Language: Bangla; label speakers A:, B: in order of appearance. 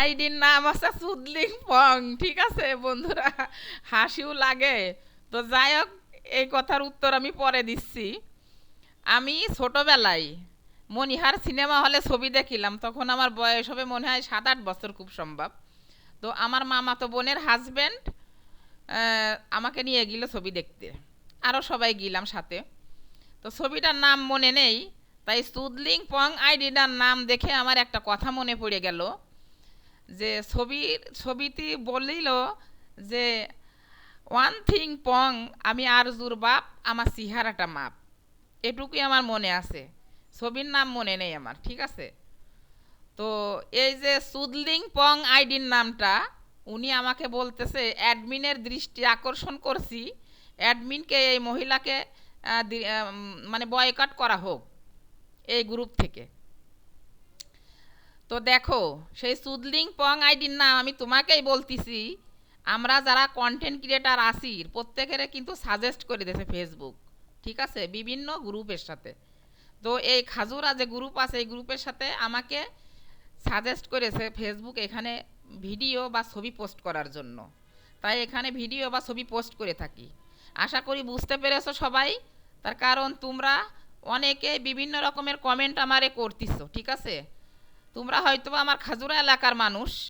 A: আইডির নাম আছে সুদলিং পং, ঠিক আছে বন্ধুরা? হাসিও লাগে। তো যাই হোক, এই কথার উত্তর আমি পরে দিচ্ছি। আমি ছোটবেলায় মনিহার সিনেমা হলে ছবি দেখিলাম, তখন আমার বয়স হবে মনে হয় সাত আট বছর খুব সম্ভব। তো আমার মামা তো বোনের হাজব্যান্ড আমাকে নিয়ে গেল ছবি দেখতে। আরও সবাই গেলাম সাথে। তো ছবিটার নাম মনে নেই, তাই সুদলিং পং আইডিটার নাম দেখে আমার একটা কথা মনে পড়ে গেল। যে ছবির ছবিটি বলিল যে, ওয়ান থিং পং, আমি আরজুর বাপ, আমার সিহারাটা মাপ। এটুকুই আমার মনে আছে। ছবির নাম মনে নেই আমার, ঠিক আছে? তো এই যে সুদলিং পং আইডির নামটা, উনি আমাকে বলতেছে, অ্যাডমিনের দৃষ্টি আকর্ষণ করছি। অ্যাডমিনকে, এই মহিলাকে মানে বয়কাট করা হোক, এই গ্রুপ থেকে। তো দেখো, সেই সুদলিং পং আইডির নাম আমি তোমাকেই বলতেছি। আমরা যারা কন্টেন্ট ক্রিয়েটার আসি প্রত্যেকের কিন্তু সাজেস্ট করে দিয়েছে ফেসবুক ঠিক আছে? বিভিন্ন গ্রুপের সাথে। তো এই খাজুরা যে গ্রুপ আছে, এই গ্রুপের সাথে আমাকে সাজেস্ট করেছে ফেসবুক এখানে ভিডিও বা ছবি পোস্ট করার জন্য। তাই এখানে ভিডিও বা ছবি পোস্ট করে থাকি। আশা করি বুঝতে পেরেছ সবাই? তার কারণ তোমরা অনেকে বিভিন্ন রকমের কমেন্ট আমারে করতিস ঠিক আছে? তোমরা হয়তো আমার খাজুরা এলাকার মানুষ।